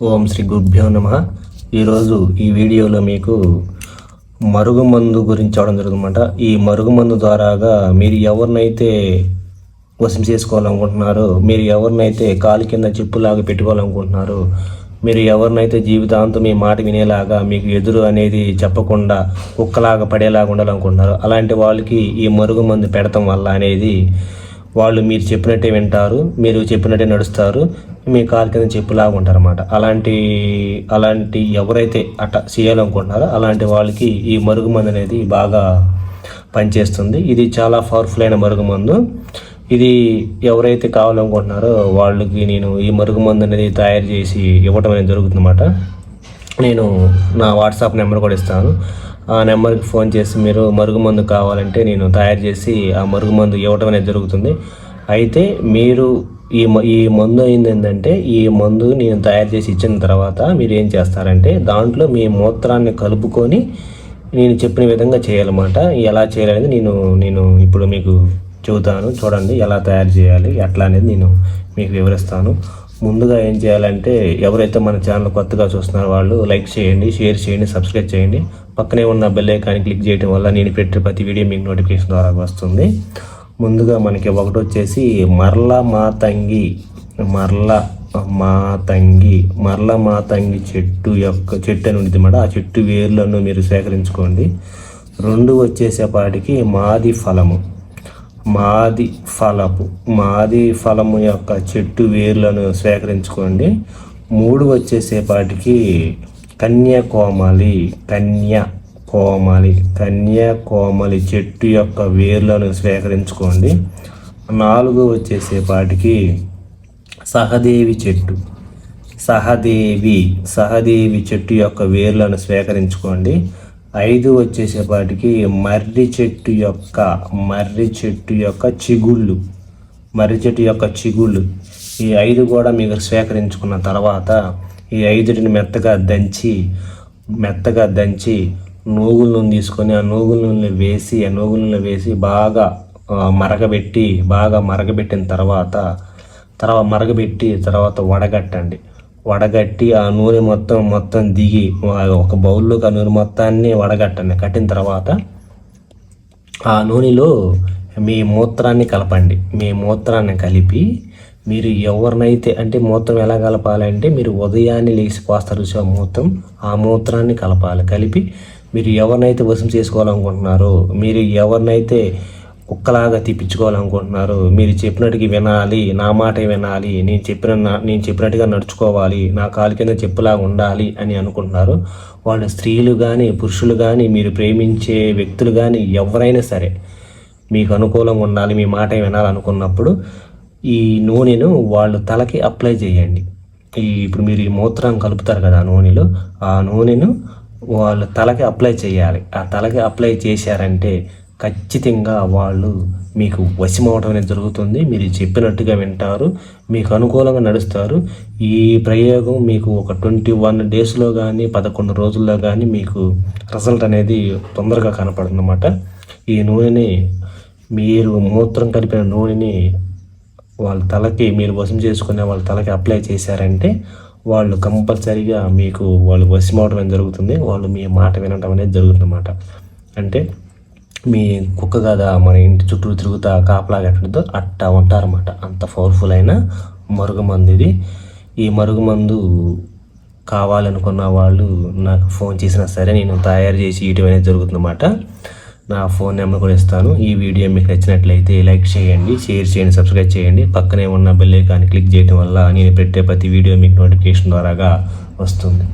ఓం శ్రీ గుభ్యో నమ. ఈరోజు ఈ వీడియోలో మీకు మరుగుమందు గురించి అవడం జరుగుతుందన్నమాట. ఈ మరుగుమందు ద్వారాగా మీరు ఎవరినైతే వశం చేసుకోవాలనుకుంటున్నారో మీరు ఎవరినైతే కాలు కింద చెప్పులాగా పెట్టుకోవాలనుకుంటున్నారో మీరు ఎవరినైతే జీవితాంతం మీ మాట వినేలాగా మీకు ఎదురు అనేది చెప్పకుండా కుక్కలాగా పడేలాగా ఉండాలనుకుంటున్నారో అలాంటి వాళ్ళకి ఈ మరుగుమందు పెడటం వల్ల అనేది వాళ్ళు మీరు చెప్పినట్టే వింటారు మీరు చెప్పినట్టే నడుస్తారు మీ కాలు కింద చెప్పులాగా ఉంటారు అనమాట అలాంటి అలాంటి ఎవరైతే అట్ట చేయాలనుకుంటున్నారో అలాంటి వాళ్ళకి ఈ మరుగుమందు అనేది బాగా పనిచేస్తుంది. ఇది చాలా పవర్ఫుల్ అయిన మరుగుమందు. ఇది ఎవరైతే కావాలనుకుంటున్నారో వాళ్ళకి నేను ఈ మరుగుమందు అనేది తయారు చేసి ఇవ్వడం అనేది జరుగుతుందన్నమాట. నేను నా వాట్సాప్ నెంబర్ కూడా ఇస్తాను. ఆ నెంబర్కి ఫోన్ చేసి మీరు మరుగుమందు కావాలంటే నేను తయారు చేసి ఆ మరుగుమందు ఇవ్వటం అనేది జరుగుతుంది. అయితే మీరు ఈ మ- ఈ మందు అయింది ఏంటంటే ఈ మందు నేను తయారు చేసి ఇచ్చిన తర్వాత మీరు ఏం చేస్తారంటే దాంట్లో మీ మూత్రాన్ని కలుపుకొని నేను చెప్పిన విధంగా చేయాలన్నమాట. ఎలా చేయాలనేది నేను నేను ఇప్పుడు మీకు చెబుతాను. చూడండి ఎలా తయారు చేయాలి ఎట్లా అనేది నేను మీకు వివరిస్తాను. ముందుగా ఏం చేయాలంటే ఎవరైతే మన ఛానల్ కొత్తగా చూస్తున్నారో వాళ్ళు లైక్ చేయండి షేర్ చేయండి సబ్స్క్రైబ్ చేయండి. పక్కనే ఉన్న బెల్ ఐకాన్ క్లిక్ చేయడం వల్ల నేను పెట్టే ప్రతి వీడియో మీకు నోటిఫికేషన్ ద్వారా వస్తుంది. ముందుగా మనకి ఒకటి వచ్చేసి మరల మాతంగి మరల మాతంగి మరల మాతంగి చెట్టు యొక్క చెట్టు అని ఉంటుంది మేడం. ఆ చెట్టు వేర్లను మీరు సేకరించుకోండి. రెండు వచ్చేసేపాటికి మాది ఫలము. మాది ఫలపు. మాది ఫలము యొక్క చెట్టు వేర్లను సేకరించుకోండి. మూడు వచ్చేసేపాటికి కన్యాకోమలి కన్య కోమలి కన్యాకోమలి చెట్టు యొక్క వేర్లను సేకరించుకోండి. నాలుగు వచ్చేసేపాటికి సహదేవి చెట్టు. సహదేవి సహదేవి చెట్టు యొక్క వేర్లను స్వీకరించుకోండి ఐదు వచ్చేసేపాటికి మర్రి చెట్టు యొక్క మర్రి చెట్టు యొక్క చిగుళ్ళు మర్రి చెట్టు యొక్క చిగుళ్ళు. ఈ ఐదు కూడా మీకు స్వీకరించుకున్న తర్వాత ఈ ఐదుటిని మెత్తగా దంచి మెత్తగా దంచి నూగుల నూనె తీసుకొని ఆ నూగుల నూనె వేసి ఆ నూగుల నూనె వేసి బాగా మరగబెట్టి బాగా మరగబెట్టిన తర్వాత తర్వాత మరగబెట్టి తర్వాత వడగట్టండి. వడగట్టి ఆ నూనె మొత్తం మొత్తం దిగి ఒక బౌల్లోకి ఆ నూనె మొత్తాన్ని వడగట్టండి. కట్టిన తర్వాత ఆ నూనెలో మీ మూత్రాన్ని కలపండి. మీ మూత్రాన్ని కలిపి మీరు ఎవరినైతే అంటే మూత్రం ఎలా కలపాలంటే మీరు ఉదయాన్నే లేచి పోస్తారు చూసే ఆ మూత్రం ఆ మూత్రాన్ని కలపాలి. కలిపి మీరు ఎవరినైతే వశం చేసుకోవాలనుకుంటున్నారో మీరు ఎవరినైతే కుక్కలాగా తిప్పించుకోవాలనుకుంటున్నారు మీరు చెప్పినట్టుగా వినాలి నా మాట వినాలి నేను చెప్పిన నేను చెప్పినట్టుగా నడుచుకోవాలి నా కాలు కింద చెప్పులాగా ఉండాలి అని అనుకుంటున్నారు. వాళ్ళు స్త్రీలు కానీ పురుషులు కానీ మీరు ప్రేమించే వ్యక్తులు కానీ ఎవరైనా సరే మీకు అనుకూలంగా ఉండాలి మీ మాట వినాలనుకున్నప్పుడు ఈ నూనెను వాళ్ళు తలకి అప్లై చేయండి. ఈ ఇప్పుడు మీరు ఈ మూత్రం కలుపుతారు కదా ఆ నూనెలో ఆ నూనెను వాళ్ళు తలకి అప్లై చేయాలి. ఆ తలకి అప్లై చేశారంటే ఖచ్చితంగా వాళ్ళు మీకు వశమవడం అనేది జరుగుతుంది. మీరు చెప్పినట్టుగా వింటారు. మీకు అనుకూలంగా నడుస్తారు. ఈ ప్రయోగం మీకు ఒక ట్వంటీ వన్ డేస్లో కానీ పదకొండు రోజుల్లో కానీ మీకు రిజల్ట్ అనేది తొందరగా కనపడుతుందన్నమాట. ఈ నూనెని మీరు మూత్రం కలిపిన నూనెని వాళ్ళ తలకి మీరు వశం చేసుకునే వాళ్ళ తలకి అప్లై చేశారంటే వాళ్ళు కంపల్సరీగా మీకు వాళ్ళు వశం అనేది జరుగుతుంది. వాళ్ళు మీ మాట వినడం అనేది జరుగుతుందన్నమాట. అంటే మీ కుక్క కదా మన ఇంటి చుట్టూ తిరుగుతా కాపలాగా ఎక్కడదో అట్టా ఉంటారన్నమాట. అంత పవర్ఫుల్ అయిన మరుగుమందు ఇది. ఈ మరుగుమందు కావాలనుకున్న వాళ్ళు నాకు ఫోన్ చేసినా సరే నేను తయారు చేసి ఇవ్వడం అనేది జరుగుతుందన్నమాట. నా ఫోన్ నెంబర్ కూడా ఇస్తాను. ఈ వీడియో మీకు నచ్చినట్లయితే లైక్ చేయండి షేర్ చేయండి సబ్స్క్రైబ్ చేయండి. పక్కనే ఉన్న బెల్ ఐకాన్ క్లిక్ చేయడం వల్ల నేను పెట్టే ప్రతి వీడియో మీకు నోటిఫికేషన్ ద్వారాగా వస్తుంది.